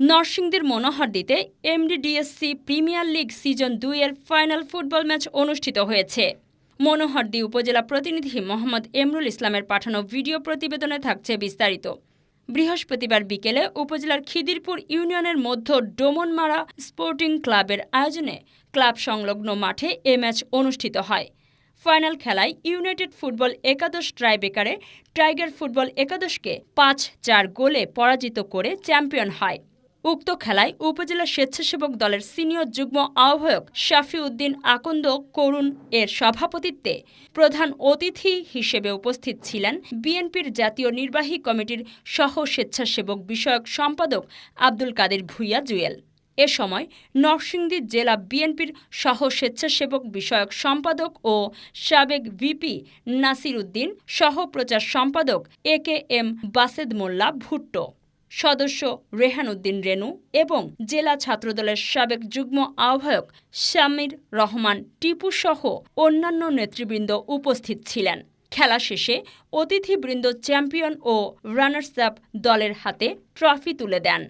নরসিংদীর মনোহরদীতে MDDSC premier league season দুইয়ের ফাইনাল ফুটবল ম্যাচ অনুষ্ঠিত হয়েছে। মনোহরদী উপজেলা প্রতিনিধি মোহাম্মদ এমরুল ইসলামের পাঠানো ভিডিও প্রতিবেদনে থাকছে বিস্তারিত। বৃহস্পতিবার বিকেলে উপজেলার খিদিরপুর ইউনিয়নের মধ্য ডোমনমারা স্পোর্টিং ক্লাবের আয়োজনে ক্লাব সংলগ্ন মাঠে এ ম্যাচ অনুষ্ঠিত হয়। ফাইনাল খেলায় ইউনাইটেড ফুটবল একাদশ ট্রাইবেকারে টাইগার ফুটবল একাদশকে পাঁচ চার গোলে পরাজিত করে চ্যাম্পিয়ন হয়। উক্ত খেলায় উপজেলা স্বেচ্ছাসেবক দলের সিনিয়র যুগ্ম আহ্বায়ক শাফি উদ্দিন আকন্দ করুণ এর সভাপতিত্বে প্রধান অতিথি হিসেবে উপস্থিত ছিলেন বিএনপির জাতীয় নির্বাহী কমিটির সহ স্বেচ্ছাসেবক বিষয়ক সম্পাদক আব্দুল কাদের ভুইয়া জুয়েল। এ সময় নরসিংদী জেলা বিএনপির সহ স্বেচ্ছাসেবক বিষয়ক সম্পাদক ও সাবেক ভিপি নাসির উদ্দিন, সহ প্রচার সম্পাদক A K M Based Molla Bhutto. সদস্য রেহান উদ্দিন রেনু এবং জেলা ছাত্রদলের সাবেক যুগ্ম আহ্বায়ক শামির রহমান টিপু সহ অন্যান্য নেতৃবৃন্দ উপস্থিত ছিলেন। খেলা শেষে অতিথিবৃন্দ চ্যাম্পিয়ন ও রানার্স আপ দলের হাতে ট্রফি তুলে দেন।